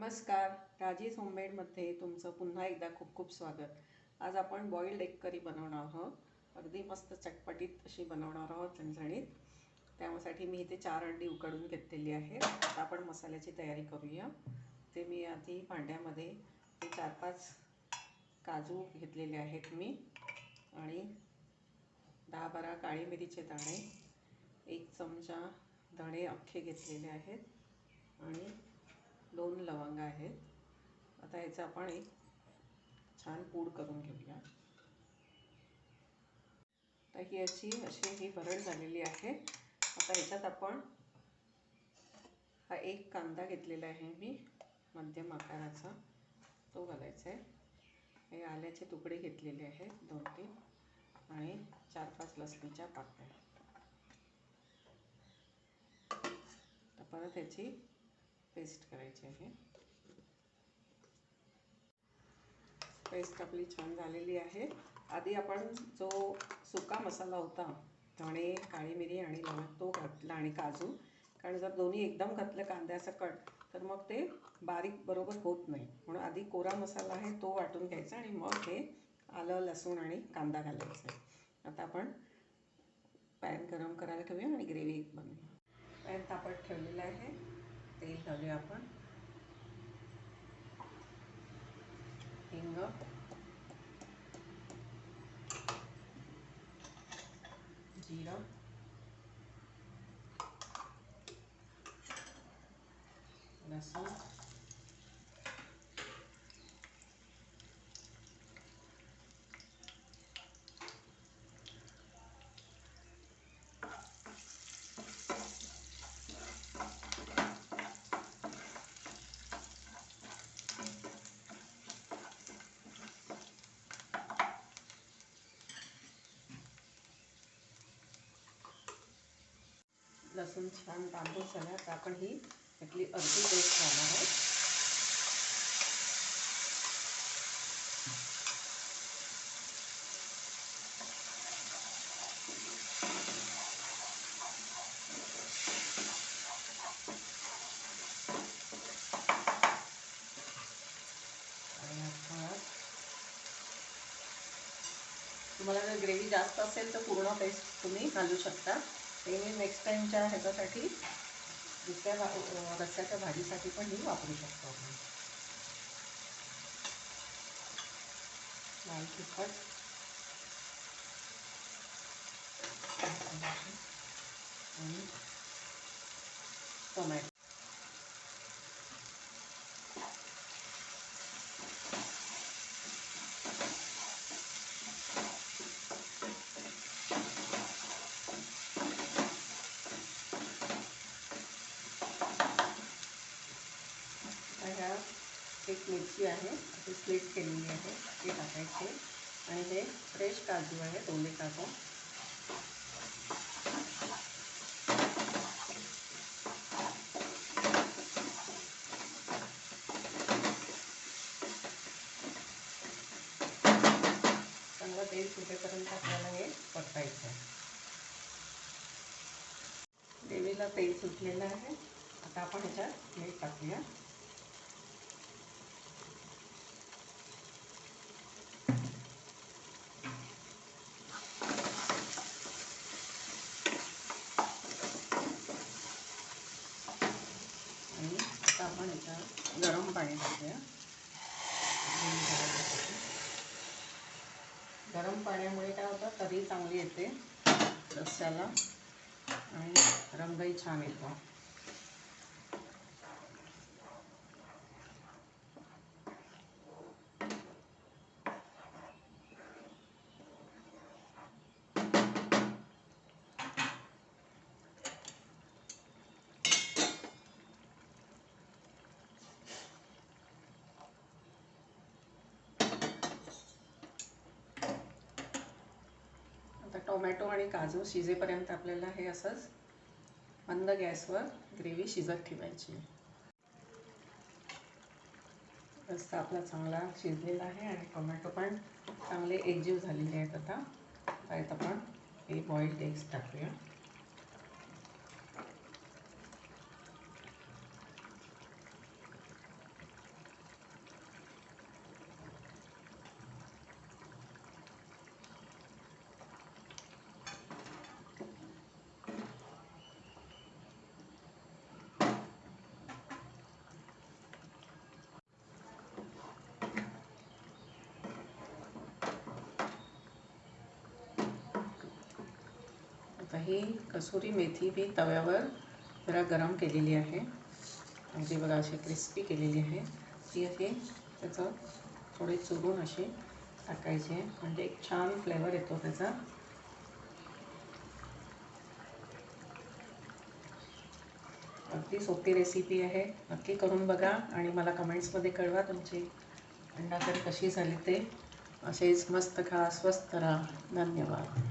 नमस्कार राजीज होममेडमध्ये तुमचं पुन्हा एकदा खूप खूप स्वागत. आज आपण बॉईल्ड एग करी बनवणार आहोत. अगदी मस्त चटपटीत अशी बनवणार आहोत झणझणीत. त्यासाठी मी इथे चार अंडी उकडून घेतलेली आहेत. आता आपण मसाल्याची तयारी करूया. ते मी आधी भांड्यामध्ये ते चार पाच काजू घेतलेले आहेत मी. आणि दहा बारा काळी मिरीचे दाणे एक चमचा धणे अख्खे घेतलेले आहेत. आणि दोन लवंग आहेत. आता ह्याचं आपण एक छान पूड करून घेऊया. तर ही याची अशी ही भरड झालेली आहे. आता याच्यात आपण हा एक कांदा घेतलेला आहे मी मध्यम आकाराचा. तो घालायचा आहे. हे आल्याचे तुकडे घेतलेले आहेत दोन तीन आणि चार पाच लसणीच्या पाकळ्या. तर परत याची पेस्ट करायची आहे. पेस्ट आपली छान झालेली आहे. आधी आपण जो सुका मसाला होता धणे काळी मिरी आणि लवंग तो घातला आणि काजू. कारण जर दोन्ही एकदम घातलं कांद्याचं कट तर मग ते बारीक बरोबर होत नाही. म्हणून आधी कोरा मसाला आहे तो वाटून घ्यायचा आणि मग हे आलं लसूण आणि कांदा घालायचा आहे. आता आपण पॅन गरम करायला ठेवूया आणि ग्रेव्ही बनवूया. पॅन तापत ठेवलेलं आहे. तेल लावूया आपण. हिंग. जिरं लसूण लसूण छान तांबूस झाला तर आपण ही यातली अर्धी पेस्ट घालणार आहोत. तुम्हाला जर ग्रेव्ही जास्त असेल तर पूर्ण पेस्ट तुम्ही घालू शकता. ते मी नेक्स्ट टाईमच्या ह्याच्यासाठी दुसऱ्या भा रस्त्याच्या भाजीसाठी पण ही वापरू शकतो. आपण लाल तिखट. आणि टोमॅटो. एक मिरची आहे ती स्प्लिट केलेली आहे ती टाकायची. आणि हे फ्रेश काजू आहे ओले काजू. चांगलं तेल सुटेपर्यंत आपल्याला हे परतायचं आहे. देवीला तेल सुटलेलं आहे. आता आपण ह्याच्यात मीठ टाकूया आणि आता गरम पाणी टाकूया. गरम पाण्यामुळे काय होतं? तरी चांगली येते रस्त्याला आणि रंगही छान येतो. टोमॅटो आणि काजू शिजेपर्यंत आपल्याला हे असंच मंद गॅसवर ग्रेव्ही शिजत ठेवायची. रस्ता आपला चांगला शिजलेला आहे आणि टोमॅटो पण चांगले एकजीव झालेले आहेत आता. त्यात आपण हे बॉईल्ड एग्स टाकूया आता ही कसुरी मेथी मी तव्यावर जरा गरम केलेली आहे. अगदी बघा अशी क्रिस्पी केलेली आहे. ती अशी त्याचं थोडे चुरून अशी टाकायचे. म्हणजे एक छान फ्लेवर येतो त्याचा. अगदी सोपी रेसिपी आहे. नक्की करून बघा आणि मला कमेंट्समध्ये कळवा तुमची अंडाकरी कशी झाली ते. असेच मस्त खा स्वस्त राहा. धन्यवाद.